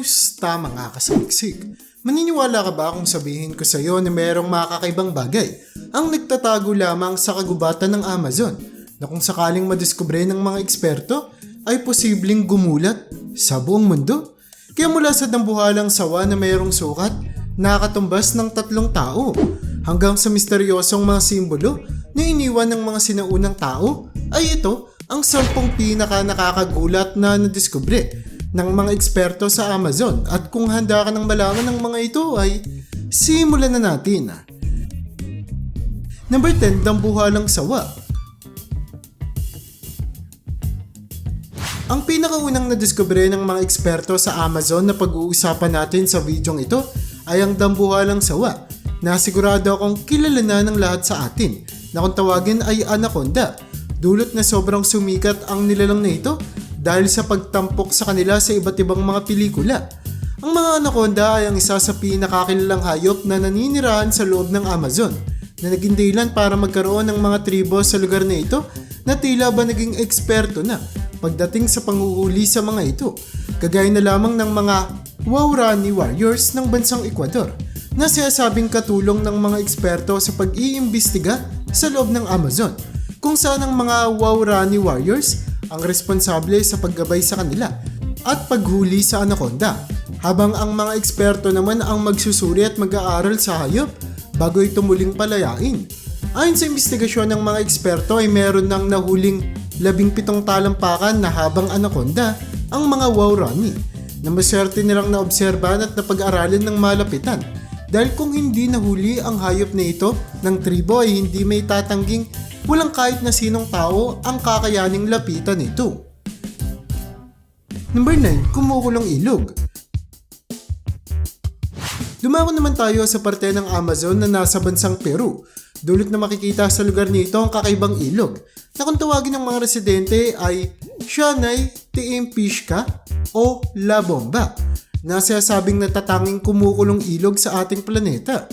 Kamusta mga kasaliksik? Maniniwala ka ba kung sabihin ko sa iyo na mayroong makakaibang bagay ang nagtatago lamang sa kagubatan ng Amazon na kung sakaling madiskubre ng mga eksperto ay posibleng gumulat sa buong mundo? Kaya mula sa dambuhalang sawa na mayroong sukat, nakatumbas ng tatlong tao hanggang sa misteryosong mga simbolo na iniwan ng mga sinaunang tao ay ito ang sampung pinaka nakakagulat na nadiskubre ng mga eksperto sa Amazon at kung handa ka ng malaman ng mga ito ay simulan na natin. Number 10, Dambuhalang Sawa. Ang pinakaunang nadiskubre ng mga eksperto sa Amazon na pag-uusapan natin sa videong ito ay ang dambuhalang sawa na sigurado akong kilala na ng lahat sa atin na kung tawagin ay anaconda. Dulot na sobrang sumikat ang nilalang na ito dahil sa pagtampok sa kanila sa iba't ibang mga pelikula. Ang mga anaconda ay ang isa sa pinakakilalang hayop na naninirahan sa loob ng Amazon na naging dahilan para magkaroon ng mga tribo sa lugar na ito na tila ba naging eksperto na pagdating sa panghuhuli sa mga ito. Kagaya na lamang ng mga Waurani warriors ng bansang Ecuador na sinasabing katulong ng mga eksperto sa pag-iimbestiga sa loob ng Amazon kung saan ang mga Waurani warriors ang responsable sa paggabay sa kanila at paghuli sa anaconda habang ang mga eksperto naman ang magsusuri at mag-aaral sa hayop bago ito muling palayain. Ayon sa investigasyon ng mga eksperto ay meron ng nahuling labing pitong talampakan na habang anaconda ang mga Waurani na maswerte nilang naobserbahan at napag-aralan ng malapitan dahil kung hindi nahuli ang hayop na ito ng tribo ay hindi may tatangging walang kahit na sinong tao ang kakayaning lapitan nito. Number 9, kumukulong ilog. Dumako naman tayo sa parte ng Amazon na nasa bansang Peru. Dulot na makikita sa lugar nito ang kakaibang ilog na kung tawagin ng mga residente ay Shanay Tiimpishka o La Bomba na sinasabing natatanging kumukulong ilog sa ating planeta.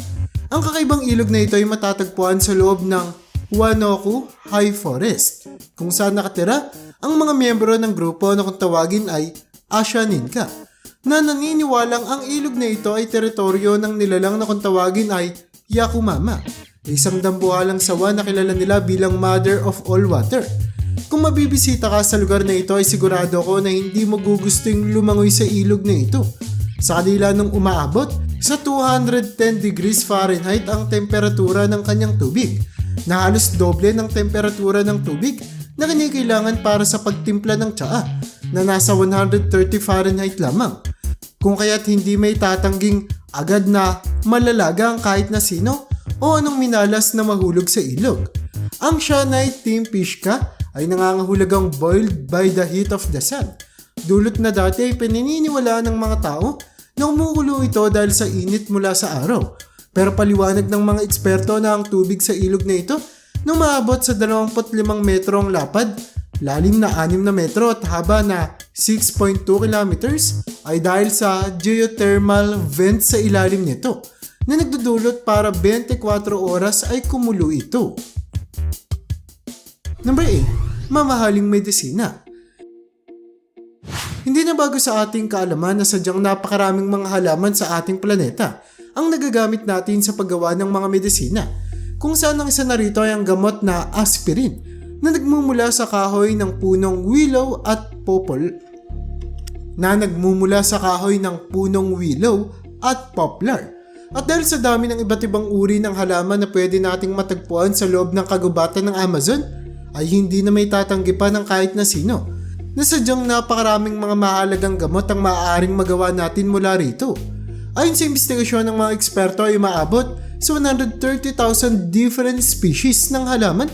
Ang kakaibang ilog na ito ay matatagpuan sa loob ng Wanoku High Forest kung saan nakatira ang mga miyembro ng grupo na kung tawagin ay Ashaninka na naniniwalang ang ilog na ito ay teritoryo ng nilalang na kung tawagin ay Yakumama, isang dambuhalang sawa na kilala nila bilang Mother of All Water. Kung mabibisita ka sa lugar na ito ay sigurado ko na hindi mo gugusting lumangoy sa ilog na ito. Sa kanila nung umaabot, sa 210 degrees Fahrenheit ang temperatura ng kanyang tubig, na halos doble ng temperatura ng tubig na kailangan para sa pagtimpla ng tsaa na nasa 130 Fahrenheit lamang. Kung kaya't hindi may tatangging agad na malalaga ang kahit na sino o anong minalas na mahulog sa ilog. Ang Shanai Team Pishka ay nangangahulugang boiled by the heat of the sun. Dulot na dati ay pinaniniwalaan ng mga tao na umuulo ito dahil sa init mula sa araw. Pero paliwanag ng mga eksperto na ang tubig sa ilog na ito na umaabot sa 25 metro ang lapad, lalim na 6 na metro at haba na 6.2 kilometers ay dahil sa geothermal vent sa ilalim nito na nagdudulot para 24 oras ay kumulo ito. Number 8. Mamahaling medisina. Hindi na bago sa ating kaalaman na sadyang napakaraming mga halaman sa ating planeta ang nagagamit natin sa paggawa ng mga medisina kung saan ang isa na rito ay ang gamot na aspirin na nagmumula sa kahoy ng punong willow at popol na nagmumula sa kahoy ng punong willow at poplar. At dahil sa dami ng iba't ibang uri ng halaman na pwede nating matagpuan sa loob ng kagubatan ng Amazon, ay hindi na may tatanggi pa ng kahit na sino na sadyang napakaraming mga mahalagang gamot ang maaaring magawa natin mula rito. Ayon sa investigasyon ng mga eksperto ay maabot sa 130,000 different species ng halaman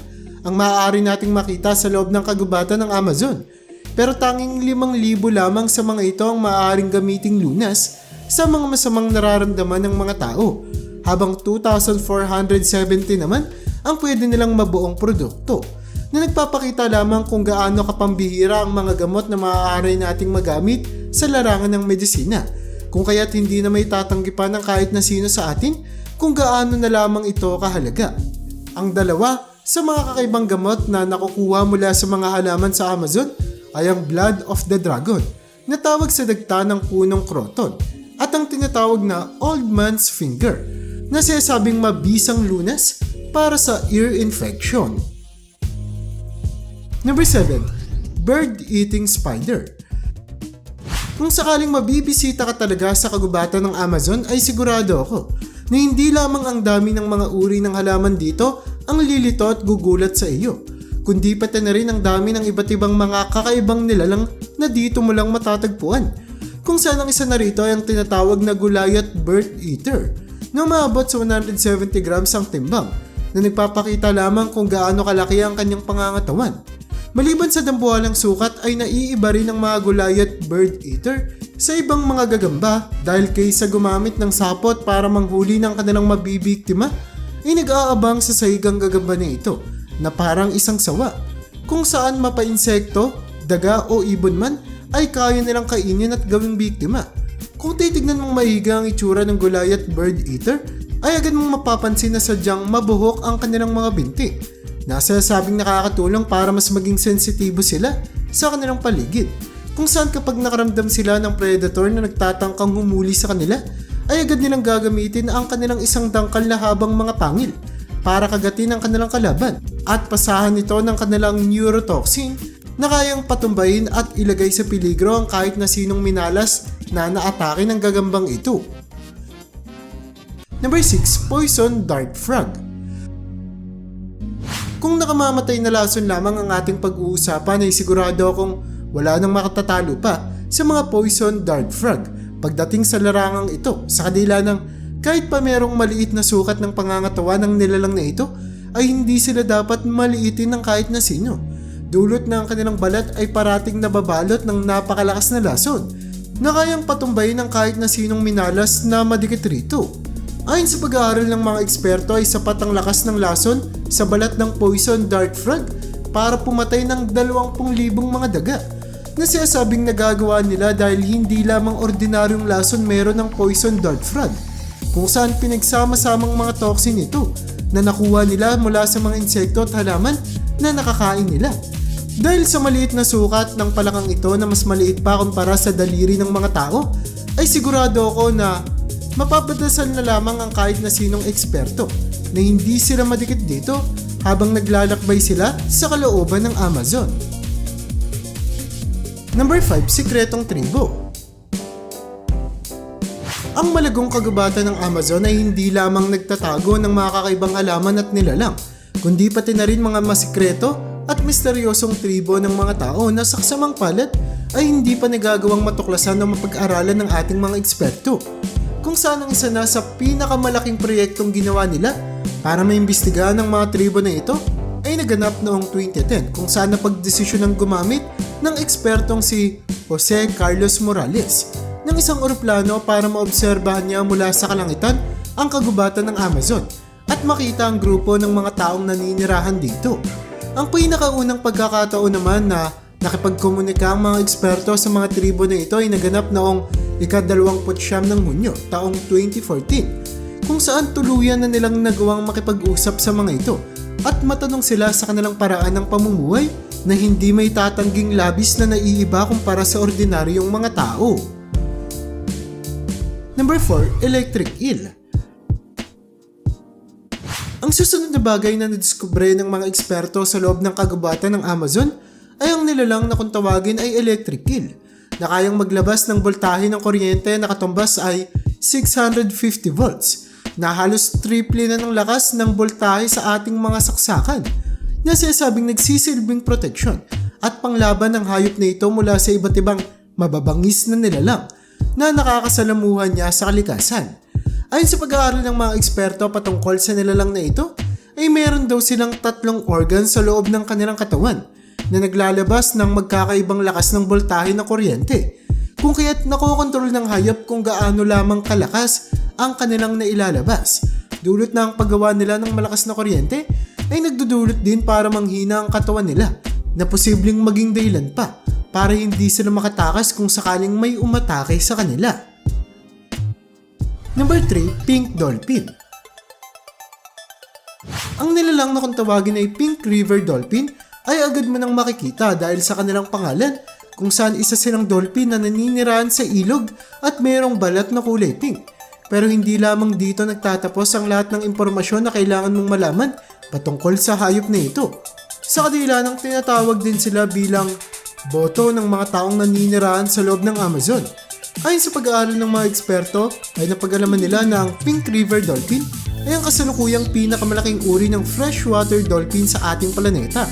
ang maaari nating makita sa loob ng kagubatan ng Amazon. Pero tanging 5,000 lamang sa mga ito ang maaaring gamiting lunas sa mga masamang nararamdaman ng mga tao, habang 2,470 naman ang pwede nilang mabuong produkto na nagpapakita lamang kung gaano kapambihira ang mga gamot na maaari nating magamit sa larangan ng medisina, kung kaya't hindi na may tatanggipan ng kahit na sino sa atin kung gaano na lamang ito kahalaga. Ang dalawa sa mga kakaibang gamot na nakukuha mula sa mga halaman sa Amazon ay ang Blood of the Dragon na tawag sa dagta ng punong kroton at ang tinatawag na old man's finger na sinasabing mabisang lunas para sa ear infection. Number 7. Bird-eating spider. Kung sakaling mabibisita ka talaga sa kagubatan ng Amazon ay sigurado ako na hindi lamang ang dami ng mga uri ng halaman dito ang lilito at gugulat sa iyo, kundi pati na rin ang dami ng iba't ibang mga kakaibang nilalang na dito mo lang matatagpuan. Kung saan ang isa na rito ay ang tinatawag na Gulayat Bird Eater na maabot sa 170 grams ang timbang na nagpapakita lamang kung gaano kalaki ang kanyang pangangatawan. Maliban sa dambuhalang sukat ay naiiba rin ang mga gulayat bird eater sa ibang mga gagamba dahil kaysa gumamit ng sapot para manghuli ng kanilang mabibiktima ay nag-aabang sa sahigang gagamba na ito na parang isang sawa kung saan mapa-insekto, daga o ibon man ay kaya nilang kainin at gawing biktima. Kung titignan mong mahiga ang itsura ng gulayat bird eater ay agad mong mapapansin na sadyang mabuhok ang kanilang mga binti Nasasabing nakakatulong para mas maging sensitibo sila sa kanilang paligid. Kung saan kapag nakaramdam sila ng predator na nagtatangkang humuli sa kanila, ay agad nilang gagamitin ang kanilang isang dangkal na habang mga pangil para kagatin ang kanilang kalaban at pasahan ito ng kanilang neurotoxin na kayang patumbayin at ilagay sa peligro ang kahit na sinong minalas na naatake ng gagambang ito. Number 6. Poison Dart Frog kung nakamamatay na lason lamang ang ating pag-uusapan ay sigurado akong wala nang makatatalo pa sa mga poison dart frog pagdating sa larangang ito sa kadila ng kahit pa merong maliit na sukat ng pangangatawan ng nilalang na ito ay hindi sila dapat maliitin ng kahit na sino. Dulot ang kanilang balat ay parating nababalot ng napakalakas na lason na kayang patumbayin ng kahit na sinong minalas na madikit rito. Ayon sa pag-aaral ng mga eksperto ay sapat ang lakas ng lason sa balat ng poison dart frog para pumatay ng 20,000 mga daga na sinasabing nagagawa nila dahil hindi lamang ordinaryong lason meron ng poison dart frog kung saan pinagsama-samang mga toxin ito na nakuha nila mula sa mga insekto at halaman na nakakain nila. Dahil sa maliit na sukat ng palakang ito na mas maliit pa kumpara sa daliri ng mga tao, ay sigurado ako na mapapadasal na lamang ang kahit na sinong eksperto na hindi sila madikit dito habang naglalakbay sila sa kalooban ng Amazon. Number 5. Sikretong Tribo Ang malagong kagubatan ng Amazon ay hindi lamang nagtatago ng mga kakaibang halaman at nilalang, kundi pati na rin mga masikreto at misteryosong tribo ng mga tao na saksamang palad ay hindi pa nagagawang matuklasan o mapag-aralan ng ating mga eksperto kung saan ang isa na sa pinakamalaking proyektong ginawa nila para maimbestigahan ng mga tribo na ito ay naganap noong 2010 kung saan napagdesisyon ng gumamit ng ekspertong si Jose Carlos Morales ng isang eroplano para maobserbahan niya mula sa kalangitan ang kagubatan ng Amazon at makita ang grupo ng mga taong naninirahan dito. Ang pinakaunang pagkakataon naman na nakipagkomunika ang mga eksperto sa mga tribo na ito ay naganap noong ikadalawamput siyam ng Hunyo taong 2014 kung saan tuluyan na nilang nagawang makipag-usap sa mga ito at matanong sila sa kanilang paraan ng pamumuhay na hindi may tatangging labis na naiiba kumpara sa ordinaryong mga tao. Number 4. Electric Eel Ang susunod na bagay na nadiskubre ng mga eksperto sa loob ng kagubatan ng Amazon ay ang nilalang na kung tawagin ay electric eel na kayang maglabas ng voltahe ng kuryente na katumbas ay 650 volts na halos triple na ng lakas ng voltahe sa ating mga saksakan na sinasabing nagsisilbing proteksyon at panglaban ng hayop na ito mula sa iba't ibang mababangis na nilalang na nakakasalamuhan niya sa kalikasan. Ayon sa pag-aaral ng mga eksperto patungkol sa nilalang na ito, ay meron daw silang tatlong organ sa loob ng kanilang katawan na naglalabas ng magkakaibang lakas ng voltahe ng kuryente. Kung kaya't nakokontrol ng hayop kung gaano lamang kalakas ang kanilang nailalabas. Dulot na ang paggawa nila ng malakas na kuryente ay nagdudulot din para manghina ang katawan nila na posibleng maging dahilan pa para hindi sila makatakas kung sakaling may umatake sa kanila. Number 3, Pink Dolphin Ang nilalang na kung tawagin ay Pink River Dolphin ay agad mo nang makikita dahil sa kanilang pangalan kung saan isa silang dolphin na naninirahan sa ilog at mayroong balat na kulay pink. Pero hindi lamang dito nagtatapos ang lahat ng impormasyon na kailangan mong malaman patungkol sa hayop na ito. Sa kadila ng tinatawag din sila bilang boto ng mga taong naninirahan sa loob ng Amazon. Ayon sa pag-aaral ng mga eksperto, ay napag-alaman nila na ang Pink River Dolphin ay ang kasalukuyang pinakamalaking uri ng freshwater dolphin sa ating planeta.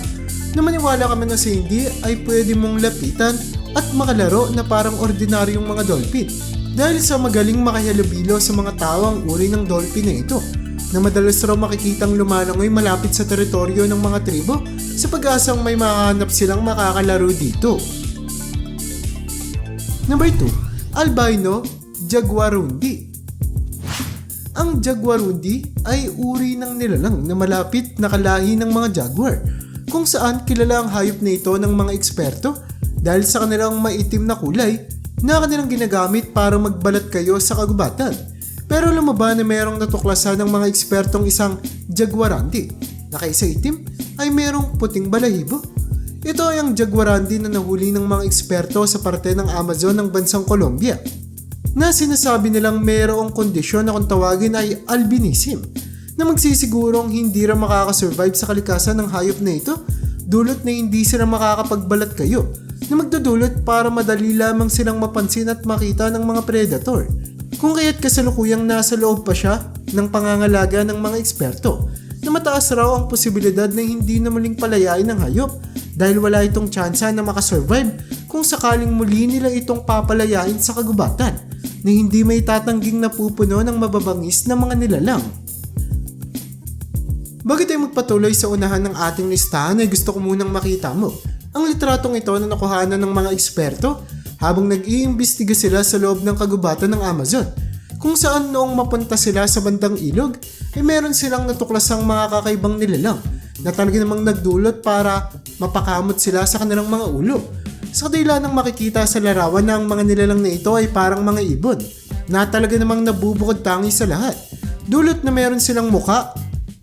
Na maniwala kami na sa hindi ay pwede mong lapitan at makalaro na parang ordinaryong mga dolphin. Dahil sa magaling makahalubilo sa mga tao ang uri ng dolphin na ito, na madalas raw makikitang lumalangoy malapit sa teritoryo ng mga tribo sa pag-asang may mahanap silang makakalaro dito. Number 2, Albino Jaguarundi. Ang Jaguarundi ay uri ng nilalang na malapit na kalahi ng mga jaguar, kung saan kilala ang hayop na ito ng mga eksperto dahil sa kanilang maitim na kulay na kanilang ginagamit para magbalat kayo sa kagubatan. Pero alam mo ba na mayroong natuklasan ng mga ekspertong isang Jaguarundi na kaysa itim ay mayroong puting balahibo? Ito ay ang Jaguarundi na nahuli ng mga eksperto sa parte ng Amazon ng bansang Colombia na sinasabi nilang mayroong kondisyon na kung tawagin ay albinism na magsisigurong hindi ra makakasurvive sa kalikasan ng hayop na ito dulot na hindi sila makakapagbalat kayo na magdudulot para madali lamang silang mapansin at makita ng mga predator. Kung kaya't kasalukuyang nasa loob pa siya ng pangangalaga ng mga eksperto na mataas raw ang posibilidad na hindi na muling palayain ng hayop dahil wala itong tsansa na makasurvive kung sakaling muli nila itong papalayain sa kagubatan na hindi may tatangging napupuno ng mababangis na mga nilalang. Bago tayo magpatuloy sa unahan ng ating listahan ay gusto ko munang makita mo ang litratong ito na nakuhanan ng mga eksperto habang nag-iimbestiga sila sa loob ng kagubatan ng Amazon kung saan noong mapunta sila sa bandang ilog ay meron silang natuklasang mga kakaibang nilalang na talaga namang nagdulot para mapakamot sila sa kanilang mga ulo. Sa kadila ng makikita sa larawan ang mga nilalang na ito ay parang mga ibon na talaga namang nabubukod tangi sa lahat. Dulot na meron silang muka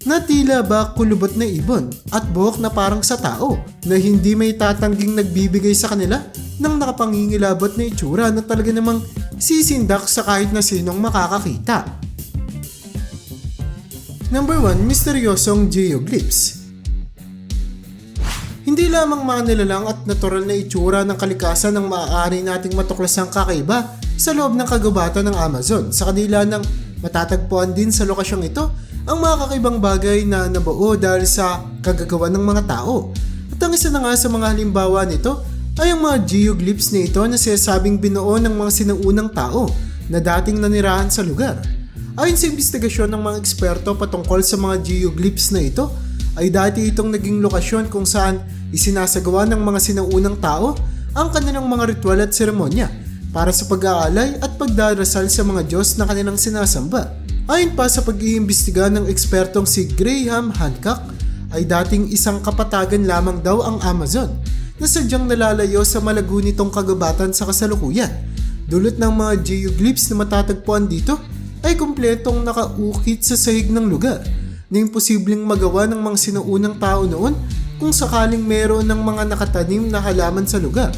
na tila ba kulubot na ibon at buhok na parang sa tao na hindi may tatangging nagbibigay sa kanila ng nakapangingilabot na itsura na talaga namang sisindak sa kahit na sinong makakakita. Number 1, Misteryosong Geoglyphs Hindi lamang mga nilalang at natural na itsura ng kalikasan ang maaari nating matuklasang kakaiba sa loob ng kagubatan ng Amazon. Sa kanila ng matatagpuan din sa lokasyong ito ang mga kakaibang bagay na nabuo dahil sa kagagawa ng mga tao. At ang isa na nga sa mga halimbawa nito ay ang mga geoglyphs na ito na sinasabing binuo ng mga sinaunang tao na dating nanirahan sa lugar. Ayon sa investigasyon ng mga eksperto patungkol sa mga geoglyphs na ito, ay dati itong naging lokasyon kung saan isinasagawa ng mga sinaunang tao ang kanilang mga ritual at seremonya para sa pag-aalay at pagdarasal sa mga Diyos na kanilang sinasamba. Ayon pa sa pag-iimbestiga ng ekspertong si Graham Hancock, ay dating isang kapatagan lamang daw ang Amazon na sadyang nalalayo sa malagunitong kagubatan sa kasalukuyan. Dulot ng mga geoglyphs na matatagpuan dito ay kumpletong nakaukit sa sahig ng lugar na imposibleng magawa ng mga sinuunang tao noon kung sakaling meron ng mga nakatanim na halaman sa lugar.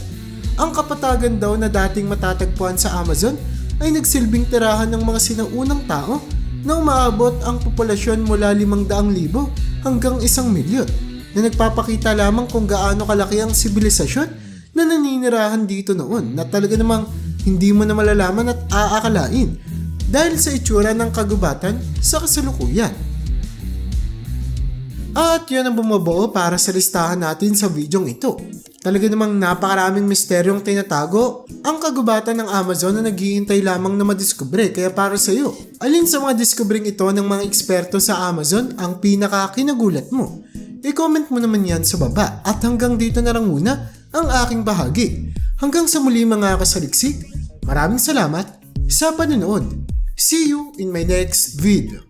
Ang kapatagan daw na dating matatagpuan sa Amazon ay nagsilbing tirahan ng mga sinaunang tao na umaabot ang populasyon mula 500,000 hanggang 1 milyon na nagpapakita lamang kung gaano kalaki ang sibilisasyon na naninirahan dito noon na talaga namang hindi mo na malalaman at aakalain dahil sa itsura ng kagubatan sa kasalukuyan. At yun ang bumubuo para sa listahan natin sa videong ito. Talaga namang napakaraming misteryong tinatago ang kagubatan ng Amazon na naghihintay lamang na madiskubre kaya para sa iyo. Alin sa mga diskubring ito ng mga eksperto sa Amazon ang pinaka kinagulat mo? I-comment mo naman yan sa baba at hanggang dito na lang muna ang aking bahagi. Hanggang sa muli mga kasaliksik, maraming salamat sa panonood. See you in my next video.